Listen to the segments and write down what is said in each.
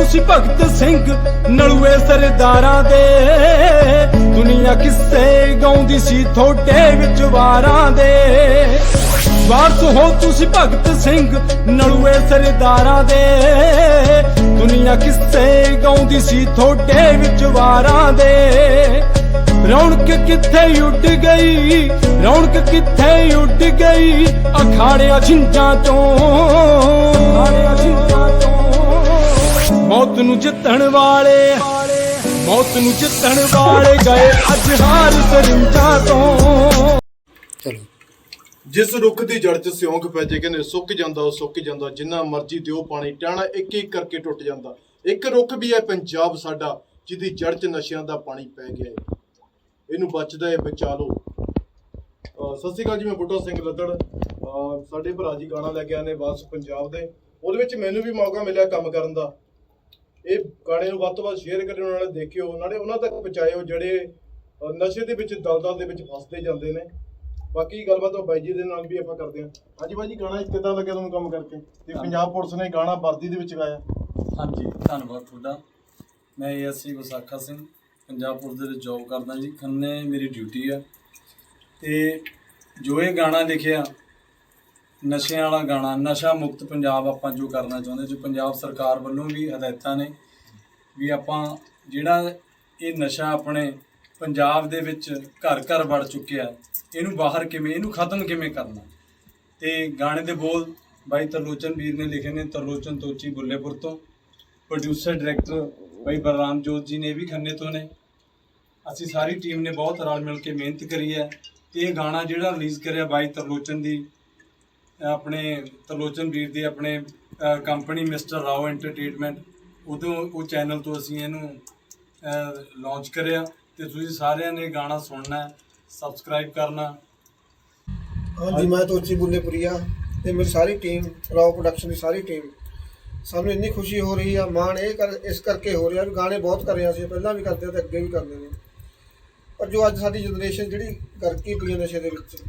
ਤੁਸੀਂ ਭਗਤ ਸਿੰਘ ਨਲੂਏ ਸਰਦਾਰਾਂ ਦੇ। ਦੁਨੀਆ ਕਿੱਸੇ ਗਾਉਂਦੀ ਸੀ ਥੋੜੇ ਵਿੱਚ ਵਾਰਾਂ ਦੇ। ਵਾਰਸ ਹੋ ਤੁਸੀਂ ਭਗਤ ਸਿੰਘ ਨਲੂਏ ਸਰਦਾਰਾਂ ਦੇ। ਦੁਨੀਆ ਕਿੱਸੇ ਗਾਉਂਦੀ ਸੀ ਥੋੜੇ ਵਿੱਚ ਵਾਰਾਂ ਦੇ। ਰੌਣਕ ਕਿੱਥੇ ਉੱਡ ਗਈ? ਰੌਣਕ ਕਿੱਥੇ ਉੱਡ ਗਈ? ਅਖਾੜਿਆਂ ਛਿੰਝਾਂ ਚੋਂ ਅਖਾੜਿਆਂ ਚੋਂ। ਮੌਤ ਨੂੰ ਜਿੱਤਣ ਵਾਲੇ ਮੌਤ ਨੂੰ ਜਿੱਤਣ ਵਾਲੇ ਗਏ ਅੱਜ ਹਾਰ ਸਰਿੰਜਾਂ ਤੋਂ। ਚਲੋ। ਜਿਸ ਰੁੱਖ ਦੀ ਜੜ 'ਚ ਸਿਉਂਕ ਪੈ ਜੇ ਕਹਿੰਦੇ ਸੁੱਕ ਜਾਂਦਾ ਉਹ ਸੁੱਕ ਜਾਂਦਾ ਜਿੰਨਾ ਮਰਜ਼ੀ ਦਿਓ ਪਾਣੀ ਟਾਣਾ ਇੱਕ ਇੱਕ ਕਰਕੇ ਟੁੱਟ ਜਾਂਦਾ। ਇੱਕ ਰੁੱਖ ਵੀ ਹੈ ਪੰਜਾਬ ਸਾਡਾ ਜਿਹਦੀ ਜੜ 'ਚ ਨਸ਼ਿਆਂ ਦਾ ਪਾਣੀ ਪੈ ਗਿਆ ਹੈ। ਇਹਨੂੰ ਬਚਦਾ ਹੈ ਬਚਾ ਲਓ ਸਤਿ ਸ਼੍ਰੀ ਅਕਾਲ ਜੀ ਮੈਂ ਬੁੱਟਾ ਸਿੰਘ ਲੱਦੜ। ਸਾਡੇ ਭਰਾ ਜੀ ਗਾਣਾ ਲੈ ਕੇ ਆਏ ਨੇ ਵਾਸ ਪੰਜਾਬ ਦੇ। ਉਹਦੇ ਵਿੱਚ ਮੈਨੂੰ ਵੀ ਮੌਕਾ ਮਿਲਿਆ ਕੰਮ ਕਰਨ ਦਾ। ਇਹ ਗਾਣੇ ਨੂੰ ਵੱਧ ਤੋਂ ਵੱਧ ਸ਼ੇਅਰ ਕਰਿਓ ਨਾਲੇ ਦੇਖਿਓ ਨਾਲੇ ਉਹਨਾਂ ਤੱਕ ਪਹੁੰਚਾਇਓ ਜਿਹੜੇ ਨਸ਼ੇ ਦੇ ਵਿੱਚ ਦਲਦਲ ਦੇ ਵਿੱਚ ਫਸਦੇ ਜਾਂਦੇ ਨੇ। ਬਾਕੀ ਗੱਲਬਾਤ ਉਹ ਬਾਈ ਜੀ ਦੇ ਨਾਲ ਵੀ ਆਪਾਂ ਕਰਦੇ ਹਾਂ। ਹਾਂਜੀ ਬਾਈ ਜੀ ਗਾਣਾ ਕਿੱਦਾਂ ਲੱਗਿਆ ਤੁਹਾਨੂੰ ਕੰਮ ਕਰਕੇ? ਤੇ ਪੰਜਾਬ ਪੁਲਿਸ ਨੇ ਗਾਣਾ ਵਰਦੀ ਦੇ ਵਿੱਚ ਗਾਇਆ। ਹਾਂਜੀ ਧੰਨਵਾਦ ਤੁਹਾਡਾ। ਮੈਂ ਏਐਸਸੀ ਵਿਸਾਖਾ ਸਿੰਘ ਪੰਜਾਬ ਪੁਲਿਸ ਦੇ ਵਿੱਚ ਜੌਬ ਕਰਦਾ ਜੀ। ਖੰਨੇ ਮੇਰੀ ਡਿਊਟੀ ਆ। ਤੇ ਜੋ ਇਹ ਗਾਣਾ ਲਿਖਿਆ ਨਸ਼ਿਆਂ ਵਾਲਾ ਗਾਣਾ, ਨਸ਼ਾ ਮੁਕਤ ਪੰਜਾਬ ਆਪਾਂ ਜੋ ਕਰਨਾ ਚਾਹੁੰਦੇ, ਜੋ ਪੰਜਾਬ ਸਰਕਾਰ ਵੱਲੋਂ ਵੀ ਹਦਾਇਤਾਂ ਨੇ, ਵੀ ਆਪਾਂ ਜਿਹੜਾ ਇਹ ਨਸ਼ਾ ਆਪਣੇ ਪੰਜਾਬ ਦੇ ਵਿੱਚ ਘਰ ਘਰ ਵੜ ਚੁੱਕਿਆ, ਇਹਨੂੰ ਬਾਹਰ ਕਿਵੇਂ, ਇਹਨੂੰ ਖਤਮ ਕਿਵੇਂ ਕਰਨਾ? ਤੇ ਗਾਣੇ ਦੇ ਬੋਲ ਬਾਈ ਤਰਲੋਚਨ ਵੀਰ ਨੇ ਲਿਖੇ ਨੇ, ਤਰਲੋਚਨ ਤੋਚੀ ਬੁੱਲੇਪੁਰ ਤੋਂ ਪ੍ਰੋਡਿਊਸਰ ਡਾਇਰੈਕਟਰ ਬਾਈ ਬਲਰਾਮ ਜੋਤ ਜੀ ਨੇ ਵੀ ਖੰਨੇ ਤੋਂ ਨੇ। ਅਸੀਂ ਸਾਰੀ ਟੀਮ ਨੇ ਬਹੁਤ ਰਲ ਮਿਲ ਕੇ ਮਿਹਨਤ ਕਰੀ ਹੈ, ਤੇ ਇਹ ਗਾਣਾ ਜਿਹੜਾ ਰਿਲੀਜ਼ ਕਰਿਆ ਬਾਈ ਤਰਲੋਚਨ ਦੀ ਆਪਣੇ ਤਰਲੋਚਨ ਵੀਰ ਦੀ ਆਪਣੇ ਕੰਪਨੀ ਮਿਸਟਰ ਰਾਓ ਐਂਟਰਟੇਨਮੈਂਟ ਉਦੋਂ ਉਹ ਚੈਨਲ ਤੋਂ ਅਸੀਂ ਇਹਨੂੰ ਲਾਂਚ ਕਰਿਆ ਤੇ ਤੁਸੀਂ ਸਾਰਿਆਂ ਨੇ ਗਾਣਾ ਸੁਣਨਾ ਸਬਸਕ੍ਰਾਈਬ ਕਰਨਾ। ਹਾਂਜੀ, ਮੈਂ ਤੋਚੀ ਬੁੱਲੇਪੁਰੀਆ ਤੇ ਮੇਰੀ ਸਾਰੀ ਟੀਮ ਰਾਓ ਪ੍ਰੋਡਕਸ਼ਨ ਦੀ ਸਾਰੀ ਟੀਮ ਸਾਨੂੰ ਇੰਨੀ ਖੁਸ਼ੀ ਹੋ ਰਹੀ ਆ, ਮਾਣ ਇਹ ਕਰ, ਇਸ ਕਰਕੇ ਹੋ ਰਿਹਾ ਵੀ ਗਾਣੇ ਬਹੁਤ ਕਰ ਰਹੇ ਸੀ ਪਹਿਲਾਂ ਵੀ ਕਰਦੇ ਆ ਤੇ ਅੱਗੇ ਵੀ ਕਰਦੇ ਨੇ। ਪਰ ਜੋ ਅੱਜ ਸਾਡੀ ਜਨਰੇਸ਼ਨ ਜਿਹੜੀ ਕਰਕੀ ਪਈ ਆ ਨਸ਼ੇ ਦੇ ਵਿੱਚ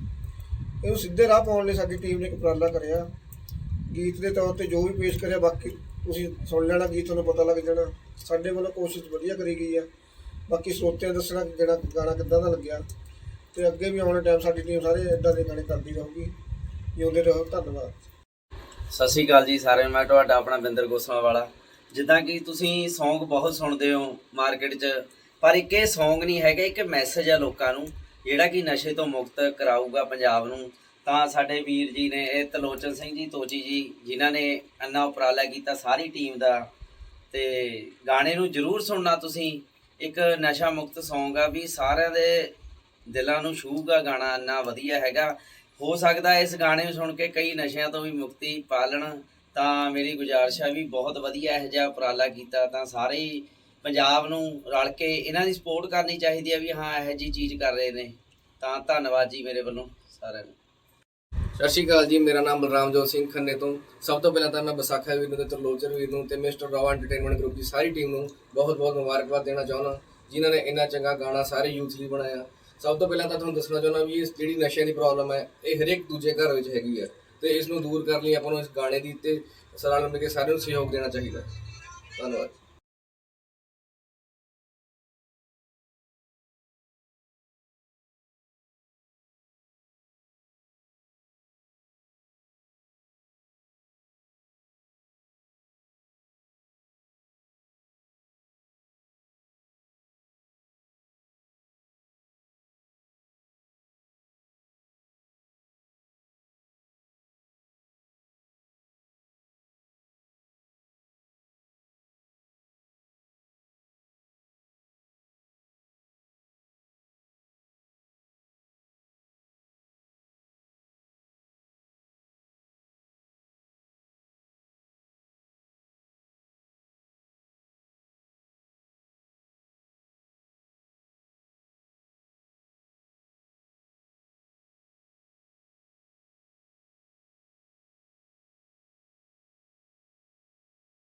ਇਹਨੂੰ ਸਿੱਧੇ ਰਾਹ ਪਾਉਣ ਲਈ ਸਾਡੀ ਟੀਮ ਨੇ ਇੱਕ ਉਪਰਾਲਾ ਕਰਿਆ। ਗੀਤ ਦੇ ਤੌਰ ਤੇ ਜੋ ਵੀ ਪੇਸ਼ ਕਰਿਆ, ਬਾਕੀ ਤੁਸੀਂ ਸੁਣ ਲੈਣਾ, ਗੀਤ ਤੁਹਾਨੂੰ ਪਤਾ ਲੱਗ ਜਾਣਾ। ਸਾਡੇ ਵੱਲੋਂ ਕੋਸ਼ਿਸ਼ ਵਧੀਆ ਕਰੀ ਗਈ ਆ। ਬਾਕੀ ਸਰੋਤਿਆਂ ਦੱਸਣਾ ਜਿਹੜਾ ਗਾਣਾ ਕਿੱਦਾਂ ਦਾ ਲੱਗਿਆ। ਤੇ ਅੱਗੇ ਵੀ ਆਉਣ ਟਾਈਮ ਸਾਡੀ ਟੀਮ ਸਾਰੇ ਇਦਾਂ ਦੇ ਗਾਣੇ ਕਰਦੀ ਰਹੂਗੀ। ਜਿਉਂਦੇ ਰਹੋ, ਧੰਨਵਾਦ। ਸਤਿ ਸ਼੍ਰੀ ਅਕਾਲ ਜੀ ਸਾਰਿਆਂ ਨੂੰ, ਮੈਂ ਤੁਹਾਡਾ ਆਪਣਾ ਬਿੰਦਰ ਗੋਸਵਾ ਵਾਲਾ ਜਿੱਦਾਂ ਕਿ ਤੁਸੀਂ Song ਬਹੁਤ ਸੁਣਦੇ ਹੋ ਮਾਰਕੀਟ 'ਚ, ਪਰ ਇੱਕ ਇਹ Song ਨਹੀਂ ਹੈਗਾ, ਇੱਕ ਮੈਸੇਜ ਆ ਲੋਕਾਂ ਨੂੰ। ਜਿਹੜਾ ਕਿ ਨਸ਼ੇ ਤੋਂ ਮੁਕਤ ਕਰਾਊਗਾ ਪੰਜਾਬ ਨੂੰ, ਤਾਂ ਸਾਡੇ ਵੀਰ ਜੀ ਨੇ ਇਹ ਤਲੋਚਨ ਸਿੰਘ ਜੀ, ਤੋਚੀ ਜੀ ਜਿਨ੍ਹਾਂ ਨੇ ਇੰਨਾ ਉਪਰਾਲਾ ਕੀਤਾ, ਸਾਰੀ ਟੀਮ ਦਾ, ਤੇ ਗਾਣੇ ਨੂੰ ਜਰੂਰ ਸੁਣਨਾ ਤੁਸੀਂ। ਇੱਕ ਨਸ਼ਾ ਮੁਕਤ Song ਆ ਵੀ ਸਾਰਿਆਂ ਦੇ ਦਿਲਾਂ ਨੂੰ ਛੂਹਗਾ ਗਾਣਾ, ਇੰਨਾ ਵਧੀਆ ਹੈਗਾ। ਹੋ ਸਕਦਾ ਇਸ ਗਾਣੇ ਨੂੰ ਸੁਣ ਕੇ ਕਈ ਨਸ਼ਿਆਂ ਤੋਂ ਵੀ ਮੁਕਤੀ ਪਾ ਲੈਣ, ਤਾਂ ਮੇਰੀ ਗੁਜ਼ਾਰਿਸ਼ ਹੈ ਵੀ ਬਹੁਤ ਵਧੀਆ ਇਹ ਜਿਹਾ ਉਪਰਾਲਾ ਕੀਤਾ, ਤਾਂ ਸਾਰੇ ਹੀ ਪੰਜਾਬ ਨੂੰ ਰਲ ਕੇ ਇਹਨਾਂ ਦੀ ਸਪੋਰਟ ਕਰਨੀ ਚਾਹੀਦੀ ਹੈ ਵੀ ਹਾਂ, ਇਹੋ ਜੀ ਚੀਜ਼ ਕਰ ਰਹੇ ਨੇ। ਤਾਂ ਧੰਨਵਾਦ ਜੀ ਮੇਰੇ ਵੱਲੋਂ ਸਾਰਿਆਂ ਨੂੰ। ਸਤਿ ਸ਼੍ਰੀ ਅਕਾਲ ਜੀ, ਮੇਰਾ ਨਾਮ ਬਲਰਾਮਜੋਤ ਸਿੰਘ ਖੰਨੇ ਤੋਂ। ਸਭ ਤੋਂ ਪਹਿਲਾਂ ਤਾਂ ਮੈਂ ਵਿਸਾਖਾ ਵੀਰ ਨੂੰ ਤੇ ਤਰਲੋਚਰ ਵੀਰ ਨੂੰ ਤੇ ਮਿਸਟਰ ਰਾਵਾ ਐਂਟਰਟੇਨਮੈਂਟ ਗਰੁੱਪ ਦੀ ਸਾਰੀ ਟੀਮ ਨੂੰ ਬਹੁਤ-ਬਹੁਤ ਮੁਬਾਰਕਬਾਦ ਦੇਣਾ ਚਾਹੁੰਦਾ। ਜਿਨ੍ਹਾਂ ਨੇ ਇੰਨਾ ਚੰਗਾ ਗਾਣਾ ਸਾਰੇ ਯੂਥ ਲਈ ਬਣਾਇਆ। ਸਭ ਤੋਂ ਪਹਿਲਾਂ ਤਾਂ ਤੁਹਾਨੂੰ ਦੱਸਣਾ ਚਾਹੁੰਦਾ ਵੀ ਇਸ ਜਿਹੜੀ ਨਸ਼ਿਆਂ ਦੀ ਪ੍ਰੋਬਲਮ ਹੈ, ਇਹ ਹਰੇਕ ਦੂਜੇ ਘਰ ਵਿੱਚ ਹੈਗੀ ਹੈ ਤੇ ਇਸ ਨੂੰ ਦੂਰ ਕਰਨ ਲਈ ਆਪਾਂ ਨੂੰ ਇਸ ਗਾਣੇ ਦੀ ਤੇ ਸਰਾਲ ਮਿਲ ਕੇ ਸਾਰਿਆਂ ਨੂੰ ਸਹਿਯੋਗ ਦੇਣਾ ਚਾਹੀਦਾ। ਧੰਨਵਾਦ।